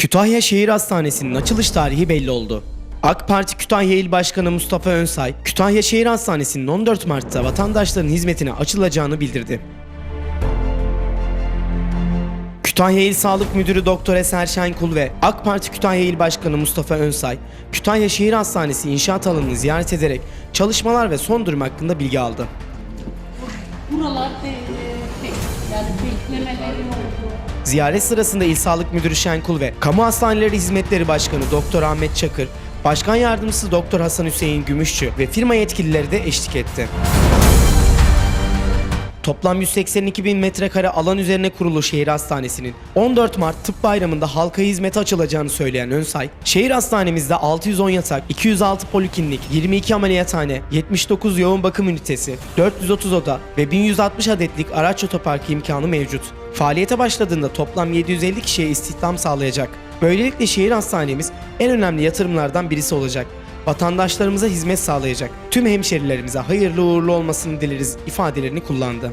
Kütahya Şehir Hastanesi'nin açılış tarihi belli oldu. AK Parti Kütahya İl Başkanı Mustafa Önsay, Kütahya Şehir Hastanesi'nin 14 Mart'ta vatandaşların hizmetine açılacağını bildirdi. Kütahya İl Sağlık Müdürü Doktor Eser Şenkul ve AK Parti Kütahya İl Başkanı Mustafa Önsay, Kütahya Şehir Hastanesi inşaat alanını ziyaret ederek çalışmalar ve son durum hakkında bilgi aldı. Buralar e, pek Ziyaret sırasında İl Sağlık Müdürü Şenkul ve Kamu Hastaneleri Hizmetleri Başkanı Doktor Ahmet Çakır, Başkan Yardımcısı Doktor Hasan Hüseyin Gümüşçü ve firma yetkilileri de eşlik etti. Toplam 182 bin metrekare alan üzerine kurulu şehir hastanesinin 14 Mart Tıp Bayramı'nda halka hizmete açılacağını söyleyen Önsay, şehir hastanemizde 610 yatak, 206 poliklinik, 22 ameliyathane, 79 yoğun bakım ünitesi, 430 oda ve 1160 adetlik araç otoparkı imkanı mevcut. Faaliyete başladığında toplam 750 kişiye istihdam sağlayacak. Böylelikle şehir hastanemiz en önemli yatırımlardan birisi olacak vatandaşlarımıza hizmet sağlayacak. Tüm hemşerilerimize hayırlı uğurlu olmasını dileriz ifadelerini kullandı.